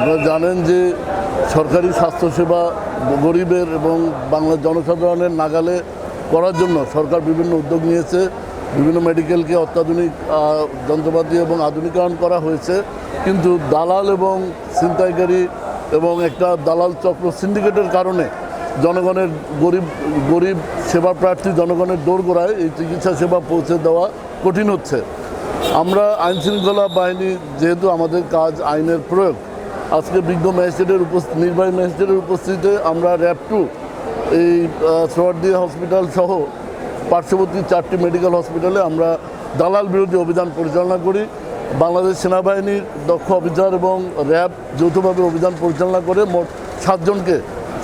আপনারা জানেন যে সরকারি স্বাস্থ্যসেবা গরিবের এবং বাংলার জনসাধারণের নাগালে করার জন্য সরকার বিভিন্ন উদ্যোগ নিয়েছে, বিভিন্ন মেডিকেলকে অত্যাধুনিক যন্ত্রপাতি এবং আধুনিকায়ন করা হয়েছে। কিন্তু দালাল এবং ছিনতাইকারী এবং একটা দালাল চক্র সিন্ডিকেটের কারণে জনগণের গরিব গরিব সেবা প্রার্থী জনগণের দোরগোড়ায় এই চিকিৎসা সেবা পৌঁছে দেওয়া কঠিন হচ্ছে। আমরা আইনশৃঙ্খলা বাহিনী যেহেতু আমাদের কাজ আইনের প্রয়োগ আজকে বিজ্ঞ ম্যাজিস্ট্রেটের উপস্থিত নির্বাহী ম্যাজিস্ট্রেটের উপস্থিতিতে আমরা র্যাব টু এই সোয়ারদিয়া হসপিটাল সহ পার্শ্ববর্তী চারটি মেডিকেল হসপিটালে আমরা দালাল বিরোধী অভিযান পরিচালনা করি। বাংলাদেশ সেনাবাহিনীর দক্ষ অফিসার এবং র্যাব যৌথভাবে অভিযান পরিচালনা করে মোট সাতজনকে,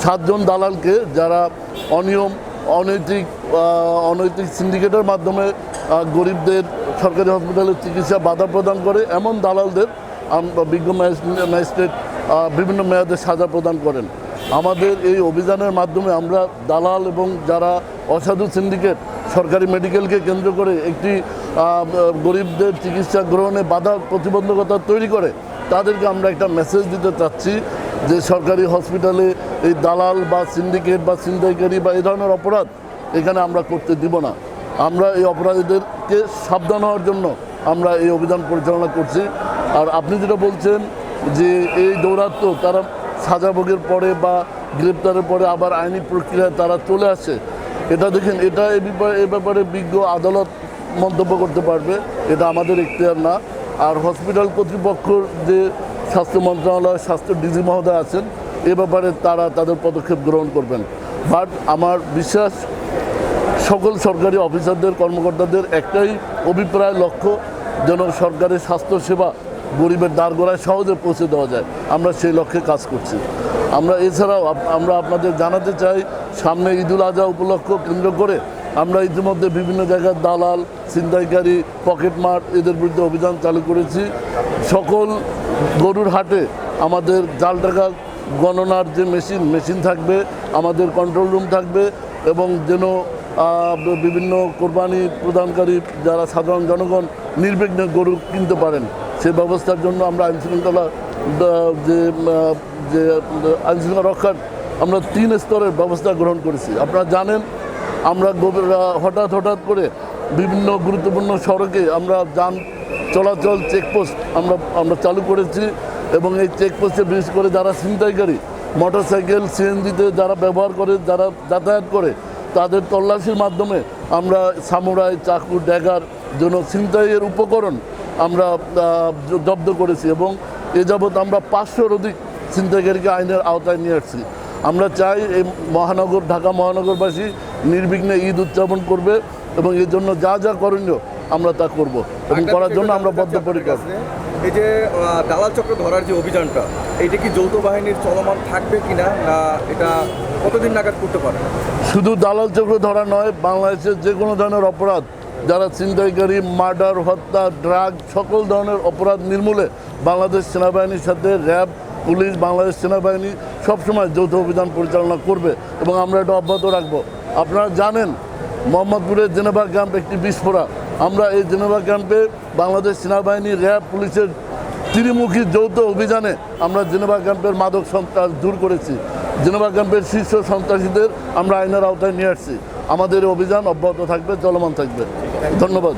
সাতজন দালালকে যারা অনিয়ম, অনৈতিক অনৈতিক সিন্ডিকেটের মাধ্যমে গরিবদের সরকারি হসপিটালে চিকিৎসা বাধা প্রদান করে, এমন দালালদের বিজ্ঞ ম্যাজিস্ট্রেট বিভিন্ন মেয়াদে সাজা প্রদান করেন। আমাদের এই অভিযানের মাধ্যমে আমরা দালাল এবং যারা অসাধু সিন্ডিকেট, সরকারি মেডিকেলকে কেন্দ্র করে একটি গরিবদের চিকিৎসা গ্রহণে বাধা প্রতিবন্ধকতা তৈরি করে, তাদেরকে আমরা একটা মেসেজ দিতে চাচ্ছি যে সরকারি হসপিটালে এই দালাল বা সিন্ডিকেট বা ছিনতাইকারী বা এই ধরনের অপরাধ এখানে আমরা করতে দিব না। আমরা এই অপরাধীদেরকে সাবধান হওয়ার জন্য আমরা এই অভিযান পরিচালনা করছি। আর আপনি যেটা বলছেন যে এই দৌরাত্ম তারা সাজা ভোগের পরে বা গ্রেপ্তারের পরে আবার আইনি প্রক্রিয়ায় তারা চলে আসে, এটা দেখেন, এটা এ ব্যাপারে বিজ্ঞ আদালত মন্তব্য করতে পারবে, এটা আমাদের এখতিয়ার না। আর হসপিটাল কর্তৃপক্ষর যে স্বাস্থ্য মন্ত্রণালয়, স্বাস্থ্য ডিজি মহোদয় আছেন, এ ব্যাপারে তারা তাদের পদক্ষেপ গ্রহণ করবেন। বাট আমার বিশ্বাস সকল সরকারি অফিসারদের, কর্মকর্তাদের একটাই অভিপ্রায় লক্ষ্য, যেন সরকারি স্বাস্থ্যসেবা গরিবের দ্বারগোড়ায় সহজে পৌঁছে দেওয়া যায়। আমরা সেই লক্ষ্যে কাজ করছি। আমরা এছাড়াও আমরা আপনাদের জানাতে চাই, সামনে ঈদুল আজহা উপলক্ষ কেন্দ্র করে আমরা ইতিমধ্যে বিভিন্ন জায়গায় দালাল, ছিনতাইকারী পকেটমার এদের বিরুদ্ধে অভিযান চালু করেছি। সকল গরুর হাটে আমাদের জাল টাকা গণনার যে মেশিন মেশিন থাকবে, আমাদের কন্ট্রোল রুম থাকবে এবং যেন বিভিন্ন কোরবানি প্রদানকারী যারা সাধারণ জনগণ নির্বিঘ্নে গরু কিনতে পারেন, সে ব্যবস্থার জন্য আমরা আইনশৃঙ্খলা যে যে, আইনশৃঙ্খলা রক্ষার আমরা তিন স্তরের ব্যবস্থা গ্রহণ করেছি। আপনারা জানেন, আমরা হঠাৎ হঠাৎ করে বিভিন্ন গুরুত্বপূর্ণ সড়কে আমরা যান চলাচল চেকপোস্ট আমরা আমরা চালু করেছি এবং এই চেকপোস্টে বিশেষ করে যারা ছিনতাইকারী মোটরসাইকেল সিএনজিতে যারা ব্যবহার করে, যারা যাতায়াত করে তাদের তল্লাশির মাধ্যমে আমরা সামুরাই চাকু ড্যাগার জন্য ছিনতাইয়ের উপকরণ আমরা জব্দ করেছি এবং এ যাবৎ আমরা পাঁচশোর অধিক ছিনতাইকারীকে আইনের আওতায় নিয়ে আসছি। আমরা চাই এই মহানগর ঢাকা মহানগরবাসী নির্বিঘ্নে ঈদ উদযাপন করবে এবং এর জন্য যা যা করণীয় আমরা তা করব এবং করার জন্য আমরা বদ্ধপরিকর। এই যে দালাল চক্র ধরার যে অভিযানটা এটা কি যৌথ বাহিনীর চলমান থাকবে কিনা না এটা কতদিন নাগাদ করতে পারে? শুধু দালাল চক্র ধরা নয়, বাংলাদেশের যে কোনো ধরনের অপরাধ, যারা ছিনতাইকারী, মার্ডার, হত্যা, ড্রাগ, সকল ধরনের অপরাধ নির্মূলে বাংলাদেশ সেনাবাহিনীর সাথে র্যাব, পুলিশ, বাংলাদেশ সেনাবাহিনী সবসময় যৌথ অভিযান পরিচালনা করবে এবং আমরা এটা অব্যাহত রাখব। আপনারা জানেন, মোহাম্মদপুরের জেনেভা ক্যাম্প একটি বিস্ফোরা আমরা এই জেনেভা ক্যাম্পে বাংলাদেশ সেনাবাহিনী, র্যাব, পুলিশের ত্রিমুখী যৌথ অভিযানে আমরা জেনেভা ক্যাম্পের মাদক সন্ত্রাস দূর করেছি। জেনেভা ক্যাম্পের শীর্ষ সন্ত্রাসীদের আমরা আইনের আওতায় নিয়ে আসছি। আমাদের অভিযান অব্যাহত থাকবে, চলমান থাকবে। ধন্যবাদ।